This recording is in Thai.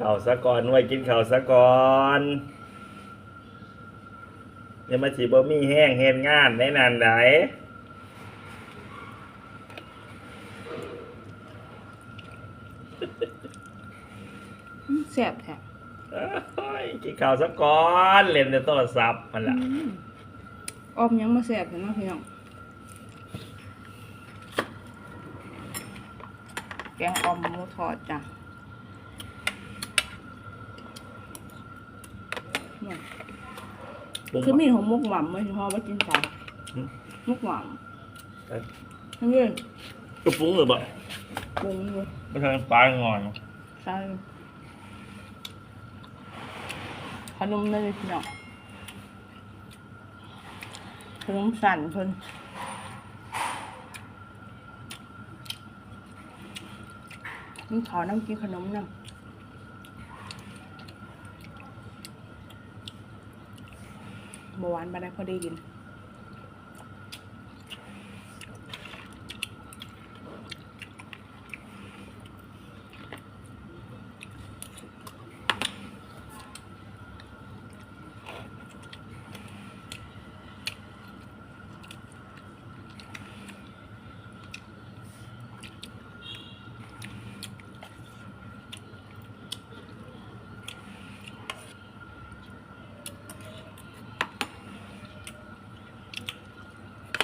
ข้าวซะก่อนไว้กินข้าวซะก่อนเดี๋ยวมาสิบ่มีแห้งเฮ็ดงานได้นานไดอืมแซ่บแท้โอ้ยกินข้าวซะก่อนเล่นแต่โทรศัพท์มันล่ะอืมออมยังมาแซ่บเห็นไหมพี่น้องแกงออมหมูทอดจ้ะเนี่ย คือมีของมุกหม่ำไม่ใช่พอว่ากินข้าวมุกหม่ำทั้งนี้กระปุ้งหรือเปล่าปรุงเลยไม่ใช่ปลาหงอนใช่ขนมเลยพี่น้องขนมสั่นเพิ่นนี่ขอน้ำกินขนมน้ำ บหวานบาได้พอดีกิน